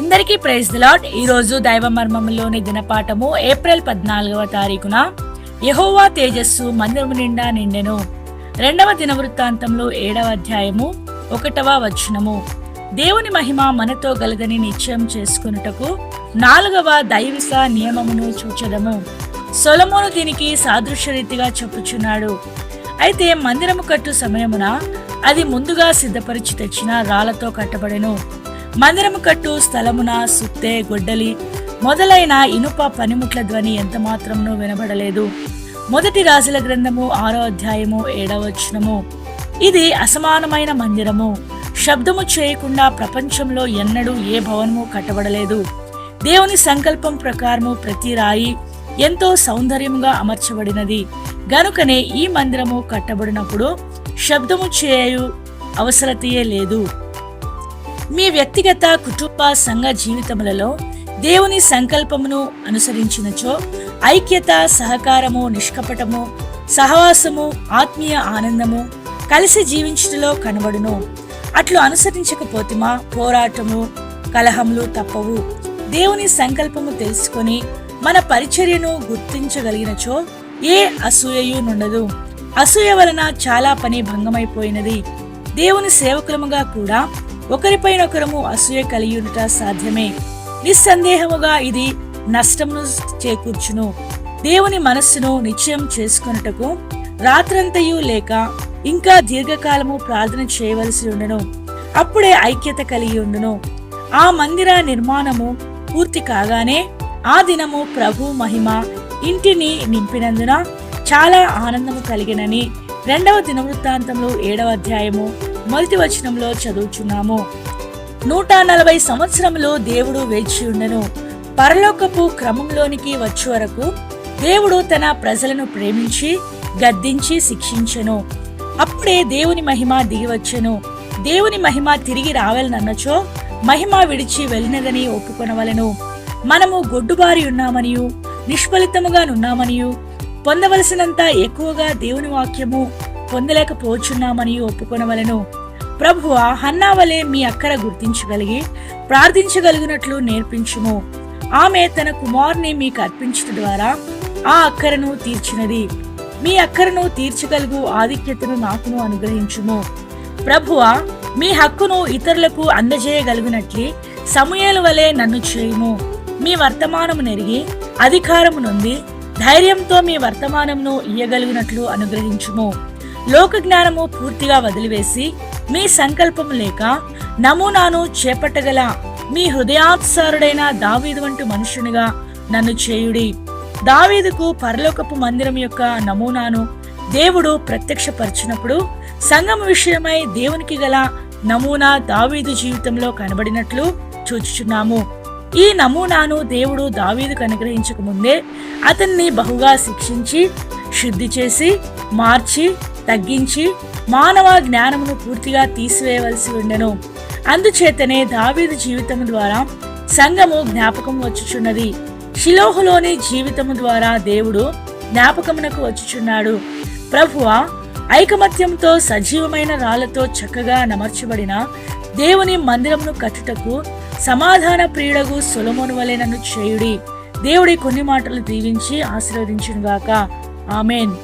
అందరికీ praise lord ఈ రోజు దైవ మర్మములోని దినపాఠము ఏప్రిల్ పద్నాలుగవ తారీఖున. యహోవా తేజస్సు మందిరము నిండా నిండెను. రెండవ దినవృత్తాంతంలో ఏడవ అధ్యాయము ఒకటవ వచనము. దేవుని మహిమ మనతో గలదని నిశ్చయం చేసుకున్నటకు నాలుగవ దైవిక నియమమును చూచదము. సొలమోను దీనికి సాదృశ్య రీతిగా చెప్పుచున్నాడు. అయితే మందిరము కట్టు సమయమున అది ముందుగా సిద్ధపరిచి తెచ్చిన రాళ్ళతో కట్టబడెను. మందిరము కట్టు స్థలమున సుత్తె గొడ్డలి. మొదలైన ఇనుప పనిముట్ల ధ్వని ఎంత మాత్రమును వినబడలేదు. మొదటి రాజుల గ్రంథము ఆరో అధ్యాయము ఏడవచనము ఇది అసమానమైన మందిరము. శబ్దము చేయకుండా ప్రపంచంలో ఎన్నడూ ఏ భవనము కట్టబడలేదు. దేవుని సంకల్పం ప్రకారము ప్రతి రాయి ఎంతో సౌందర్యంగా అమర్చబడినది. గనుకనే ఈ మందిరము కట్టబడినప్పుడు శబ్దము చేయు అవసరతయే లేదు. మీ వ్యక్తిగత కుటుంబ సంఘ జీవితములలో దేవుని సంకల్పమును అనుసరించినచో ఐక్యత సహకారము నిష్కపటము సహవాసము ఆత్మీయ ఆనందము కలిసి జీవించటలో కనబడును. అట్లు అనుసరించకపోతిమా పోరాటము కలహములు తప్పవు. దేవుని సంకల్పము తెలుసుకొని మన పరిచర్యను గుర్తించగలిగినచో ఏ అసూయయు నుండదు. అసూయ వలన చాలా పని భంగమైపోయినది. దేవుని సేవకులముగా కూడా ఒకరిపైనొకరము అసూయ కలియుట సాధ్యమే. నిస్సందేహముగా ఇది నష్టమును చేకూర్చును. దేవుని మనస్సును నిశ్చయం చేసుకొనుటకు రాత్రంతయు లేక ఇంకా దీర్ఘకాలము ప్రార్థన చేయవలసి ఉండును. అప్పుడే ఐక్యత కలిగి ఉండును. ఆ మందిర నిర్మాణము పూర్తి కాగానే ఆ దినము ప్రభు మహిమ ఇంటిని నింపినందున చాలా ఆనందము కలిగినని రెండవ దినవృత్తాంతంలో ఏడవ అధ్యాయము మొదటి వచనంలో చదువుచున్నాము. నూట నలభై సంవత్సరములు దేవుడు వేచి ఉండెను. పరలోకపు క్రమంలోనికి వచ్చే వరకు దేవుడు తన ప్రజలను ప్రేమించి గద్దించి శిక్షించెను. అప్పుడే దేవుని మహిమ దిగివచ్చెను. దేవుని మహిమ తిరిగి రావాలనన్నచో మహిమ విడిచి వెళ్ళినదని ఒప్పుకొనవలెను. మనము గొడ్డుబారి ఉన్నామనియు నిష్ఫలితముగా నున్నామనియు పొందవలసినంత ఎక్కువగా దేవుని వాక్యము పొందలేకపోచున్నామని ఒప్పుకొనవలెను. ప్రభువ హన్నావలే మీ అక్కర గుర్తించగలిగి ప్రార్థించగలిగినట్లు నేర్పించుము. ఆమె తన కుమారుని మీకు అర్పించడం ద్వారా ఆ అక్కరను తీర్చినది. మీ అక్కరను తీర్చగలుగు ఆధిక్యతను నాకును అనుగ్రహించుము. ప్రభువ మీ హక్కును ఇతరులకు అందజేయగలిగినట్లే సమయాల వలె నన్ను చేయుము. మీ వర్తమానము నెరిగి అధికారము నుండి ధైర్యంతో మీ వర్తమానమును ఇయ్యగలిగినట్లు అనుగ్రహించుము. లోక జ్ఞానము పూర్తిగా వదిలివేసి మీ సంకల్పం లేక నమూనాను చేపట్టగల మీ హృదయాత్సారుడైన దావీదు వంటి మనుషునిగా నన్ను చేయుడి. దావీదుకు పరలోకపు మందిరం యొక్క నమూనాను దేవుడు ప్రత్యక్షపరిచినప్పుడు సంఘం విషయమై దేవునికి గల నమూనా దావీదు జీవితంలో కనబడినట్లు చూచుచున్నాము. ఈ నమూనాను దేవుడు దావీదుకు అనుగ్రహించక ముందే అతన్ని బహుగా శిక్షించి శుద్ధి చేసి మార్చి తగ్గించి మానవ జ్ఞానమును పూర్తిగా తీసివేయవలసి ఉండెను. అందుచేతనే దావీదు జీవితము ద్వారా సంఘము జ్ఞాపకం వచ్చుచున్నది. షిలోహులోని జీవితము ద్వారా దేవుడు జ్ఞాపకమునకు వచ్చుచున్నాడు. ప్రభువ ఐకమత్యంతో సజీవమైన రాళ్ళతో చక్కగా నమర్చబడిన దేవుని మందిరమును కట్టుటకు సమాధాన ప్రియుడగు సొలమోను వలె నన్ను చేయుడి. దేవుడి కొన్ని మాటలు దీవించి ఆశీర్వదించునుగాక. ఆమెన్.